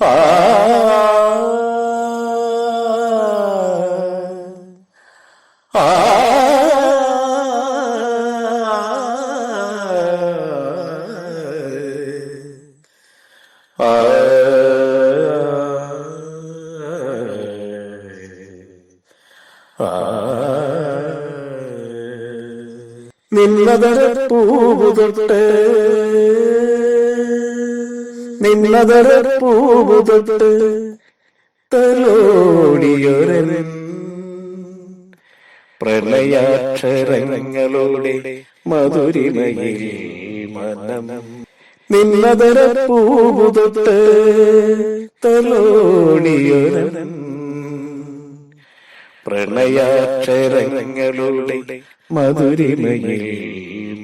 ആ ആ പൂവുതൊട്ട് നിന്നതര പൂവുതൊട്ട് തലോടിയൊരൻ പ്രളയാക്ഷരങ്ങളുടെ മധുരിമയിൽ മനം നിന്നതര പൂവുതൊട്ട് തലോടിയൊരൻ പ്രണയാക്ഷരങ്ങളുടെ മധുരിമയിൽ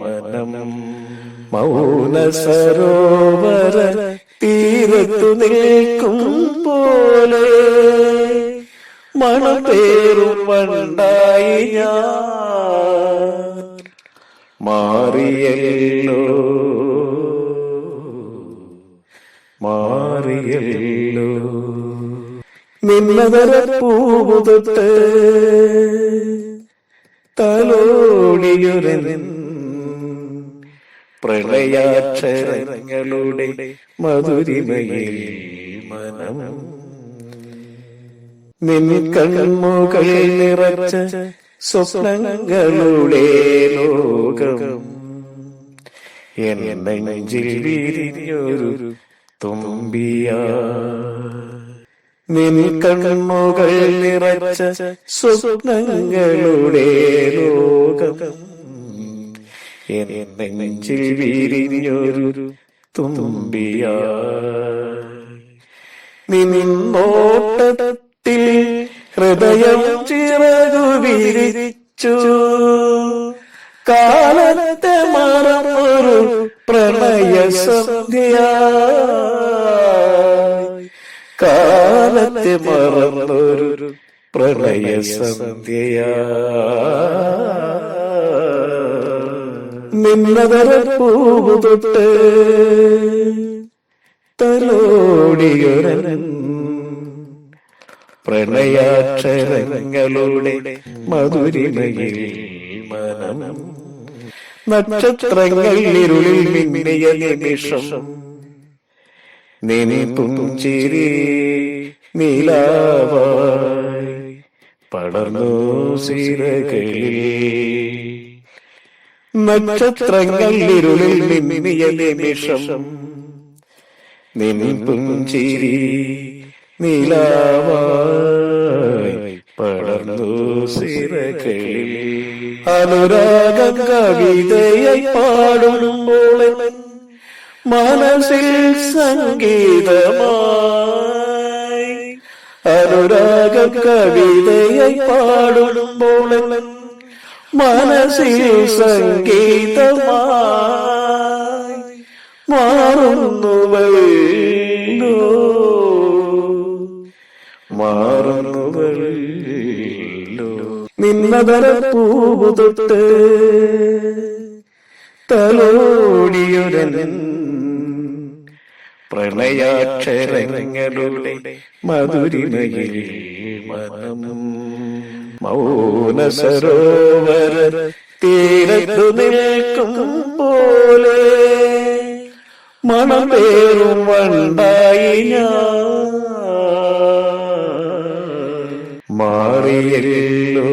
മനം മൗന സരോവര തീരത്തു നിൽക്കും പോലെ മണപേറും പണ്ടായി ഞാൻ മാറിയല്ലോ മാറിയല്ലോ നിന്നതര പൂവുതൊട്ട് തലോടിയുരൻ പ്രളയാക്ഷരങ്ങളുടെ മധുരിമയിൽ മനം. നിൻ കൺമുകളിൽ നിറച്ച സ്വപ്നങ്ങളുടെ ലോകം. എൻ നെഞ്ചിൽ വിരിഞ്ഞൊരു തുമ്പിയാ. നിൻ നിറച്ച സ്വപ്നങ്ങളുടെ ലോകം. നെഞ്ചിൽ വിരിഞ്ഞൊരു തുമ്പിയ നിന്നോട്ടത്തിൽ ഹൃദയം ചിറകു വിരിച്ചു. കാലത്തെ മറന്നൊരു പ്രണയ സന്ധ്യ കാലത്തെ മറന്നൊരു പ്രണയ സന്ധ്യ നിന്നതര പൂതൊട്ട് തലോടിയൊരൻ പ്രണയാക്ഷരങ്ങളുടെ മധുരിമയിൽ മനം നക്ഷത്രങ്ങൾ ഇരുളിൽ മിന്നിയ നിമിഷം നിനിപ്പും ചിരി നീലാവായി പടർന്നു സിരകളിൽ നക്ഷത്രങ്ങൾ ഇരുളിൽ നിന്നിയ നിമിഷം നിനിപ്പും ചിരി നീലാവായി പടർന്നു സിരകളിൽ അനുരാഗം കവിതയെ പാടുമ്പോൾ മനസ്സിൽ സംഗീതമായി. അനുരാഗ കവിതയെ പാടുമ്പോൾ മനസ്സിൽ സംഗീതമായി മാറുന്നുവല്ലോ മാറുന്നുവല്ലോ നിന്നതര പൂതൊട്ട് തലോടിയൊരൻ പ്രണയാക്ഷരങ്ങളുടെ മധുരിമയിൽ മനം മൗന സരോവര തീരത്തു നിൽക്കും പോലെ മണമേറും വണ്ടായി ഞാൻ മാറിയല്ലോ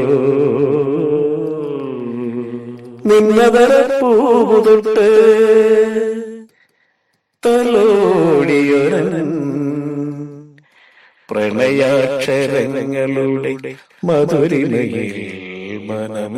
നിന്നതര പൂതൊട്ട് തലോടിയൊരൻ പ്രണയാക്ഷരങ്ങളുടെ മധുരിമയിൽ മനം